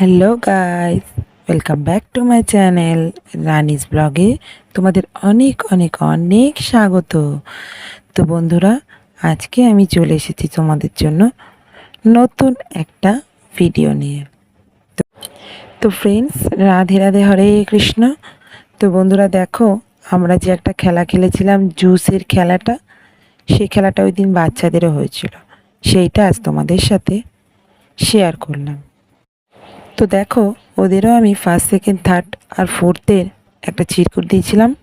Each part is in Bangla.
Hello guys welcome back to my channel Rani's ব্লগে তোমাদের অনেক অনেক অনেক স্বাগত। তো বন্ধুরা, আজকে আমি চলে এসেছি তোমাদের জন্য নতুন একটা ভিডিও নিয়ে। তো তো ফ্রেন্ডস রাধে রাধে হরে কৃষ্ণ। তো বন্ধুরা, দেখো, আমরা যে একটা খেলা খেলেছিলাম, জুসের খেলাটা, সেই খেলাটা ওই দিন বাচ্চাদেরও হয়েছিল। সেইটা আজ তোমাদের সাথে শেয়ার করলাম। তো দেখো, ওদেরও আমি ফার্স্ট সেকেন্ড থার্ড আর ফোর্থের একটা চিরকুট দিয়েছিলাম।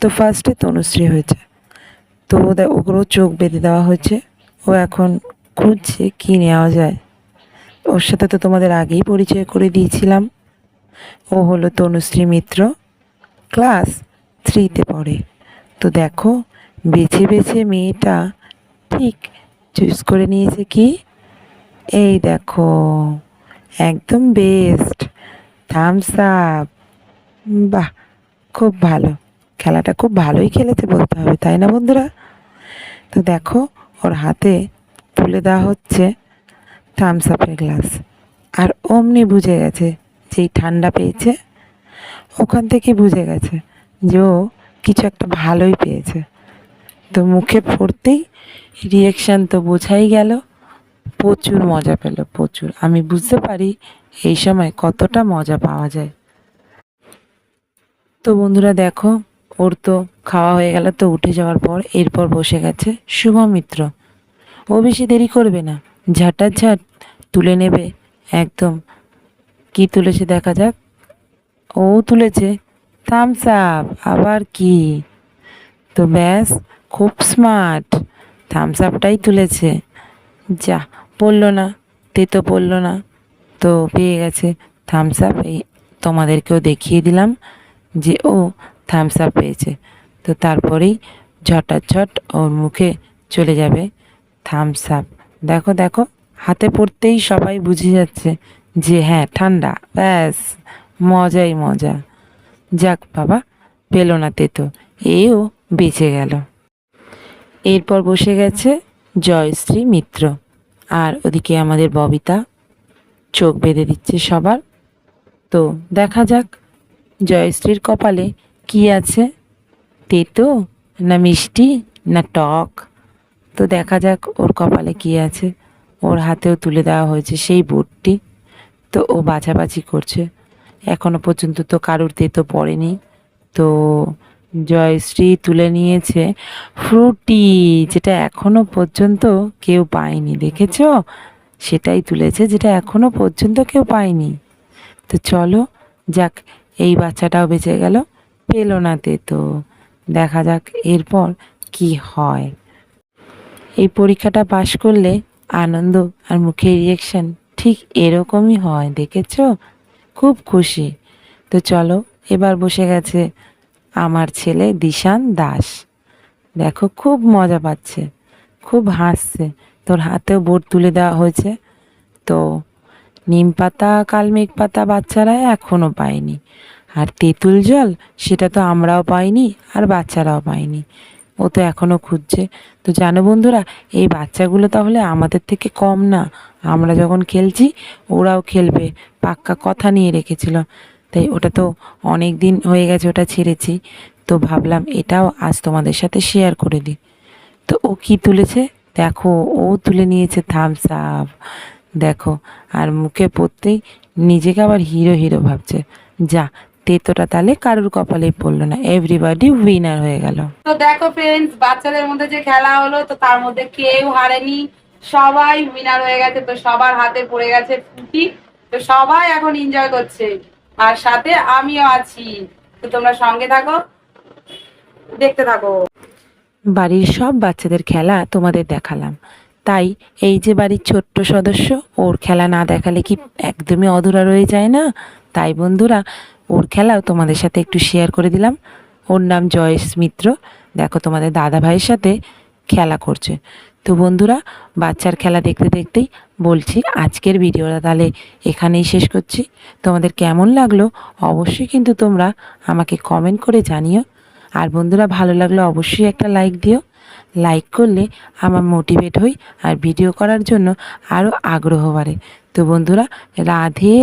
তো ফার্স্টে তনুশ্রী হয়েছে। তো ওদের ওগুলো চোখ বেঁধে দেওয়া হয়েছে। ও এখন খুঁজছে কী নেওয়া যায়। ওর সাথে তো তোমাদের আগেই পরিচয় করে দিয়েছিলাম। ও হলো তনুশ্রী মিত্র। ক্লাস থ্রিতে পড়ে। তো দেখো, বেছে বেছে মেয়েটা ঠিক চুজ করে নিয়েছে কি? এই দেখো। একদম বেস্ট থামস আপ বাহ, খুব ভালো। খেলাটা খুব ভালোই খেলেছে বলতে হবে, তাই না বন্ধুরা? তো দেখো, ওর হাতে তুলে দেওয়া হচ্ছে থামস আপের গ্লাস আর অমনি বুঝে গেছে যেই ঠান্ডা পেয়েছে। ওখান থেকে বুঝে গেছে যে ও কিছু একটা ভালোই পেয়েছে। তো মুখে পড়তেই রিয়েকশান তো বোঝাই গেল। প্রচুর মজা পেল, প্রচুর। আমি বুঝতে পারি এই সময় কতটা মজা পাওয়া যায়। তো বন্ধুরা দেখো, ওর তো খাওয়া হয়ে গেল, তো উঠে যাওয়ার পর এরপর বসে গেছে শুভম মিত্র ও বেশি দেরি করবে না, ঝাঁটার ঝাঁট তুলে নেবে, একদম। কি তুলেছে দেখা যাক। ও তুলেছে থামস আপ আবার কি? তো ব্যাস, খুব স্মার্ট থামস আপটাই তুলেছে। যা পড়ল না, তে তো পড়ল না। তো পেয়ে গেছে। থামস আপ এই তোমাদেরকেও দেখিয়ে দিলাম যে ও থামস আপ পেয়েছে। তো তারপরেই ঝটাঝট ওর মুখে চলে যাবে থামস আপ দেখো দেখো, হাতে পড়তেই সবাই বুঝে যাচ্ছে যে হ্যাঁ ঠান্ডা, ব্যাস, মজাই মজা। যাক বাবা, পেল না তেতো এও বেঁচে গেল। এরপর বসে গেছে জয়শ্রী মিত্র। আর ওদিকে আমাদের ববিতা চোখ বেঁধে দিচ্ছে সবার। তো দেখা যাক জয়শ্রীর কপালে কি আছে। তেতো না মিষ্টি না টক। তো দেখা যাক ওর কপালে কি আছে। ওর হাতেও তুলে দেওয়া হয়েছে সেই বোর্ডটি তো ও বাছাবাছি করছে। এখনও পর্যন্ত তো কারুর তেতো পড়েনি। তো জয়শ্রী তুলে নিয়েছে ফ্রুটি, যেটা এখনও পর্যন্ত কেউ পায়নি, দেখেছ? সেটাই তুলেছে যেটা এখনও পর্যন্ত কেউ পায়নি। তো চলো, যাক, এই বাচ্চাটাও বেঁচে গেল, পেল না তো দেখা যাক এরপর কি হয়। এই পরীক্ষাটা পাশ করলে আনন্দ আর মুখের রিয়েকশন ঠিক এরকমই হয়, দেখেছ? খুব খুশি। তো চলো, এবার বসে গেছে আমার ছেলে দিশান দাস। দেখো, খুব মজা পাচ্ছে, খুব হাসছে। তোর হাতেও বোর্ড তুলে দেওয়া হয়েছে। তো নিম পাতা কালমেঘ পাতা বাচ্চারা এখনও পায়নি। আর তেঁতুল জল, সেটা তো আমরাও পাইনি আর বাচ্চারাও পায়নি। ও তো এখনও খুঁজছে। তো জানো বন্ধুরা, এই বাচ্চাগুলো তাহলে আমাদের থেকে কম না। আমরা যখন খেলছি, ওরাও খেলবে। পাক্কা কথা নিয়ে রেখেছিল। তাই ওটা তো অনেক দিন হয়ে গেছে ওটা ছেড়েছি। তো ভাবলাম এটাও আজ তোমাদের সাথে শেয়ার করে দিই। তো ও কি তুলেছে? দেখো, ও তুলে নিয়েছে থামস আপ দেখো, আর মুখে পড়তেই নিজেকে আবার হিরো হিরো ভাবছে। যা, তেতোটা তাহলে কারোর কপালেই পড়ল না। এভরিবাডি উইনার হয়ে গেল। তো দেখো ফ্রেন্ডস বাচ্চাদের মধ্যে যে খেলা হলো, তো তার মধ্যে কেউ হারেনি। সবাই উইনার হয়ে গেছে, তো সবার হাতে পড়ে গেছে ফুটি। তো সবাই এখন এনজয় করছে। আর সাথে আমিও আছি। তো তোমরা সঙ্গে থাকো, দেখতে থাকো। বাড়ির সব বাচ্চাদের খেলা তোমাদের দেখালাম। তাই এই যে বাড়ির ছোট্ট সদস্য, ওর খেলা না দেখালে কি একদমই অধুরা রয়ে যায় না? তাই বন্ধুরা, ওর খেলাও তোমাদের সাথে একটু শেয়ার করে দিলাম। ওর নাম জয়েশ মিত্র। দেখো তোমাদের দাদা ভাইয়ের সাথে খেলা করছে। তো বন্ধুরা, বাচ্চার খেলা দেখতে দেখতেই বলছি আজকের ভিডিওটা তাহলে এখানেই শেষ করছি। তোমাদের কেমন লাগল অবশ্যই কিন্তু তোমরা আমাকে কমেন্ট করে জানিও। আর বন্ধুরা, ভালো লাগলে অবশ্যই একটা লাইক দিও। লাইক করলে আমার মোটিভেট হই আর ভিডিও করার জন্য আরও আগ্রহ বাড়ে। তো বন্ধুরা, রাধে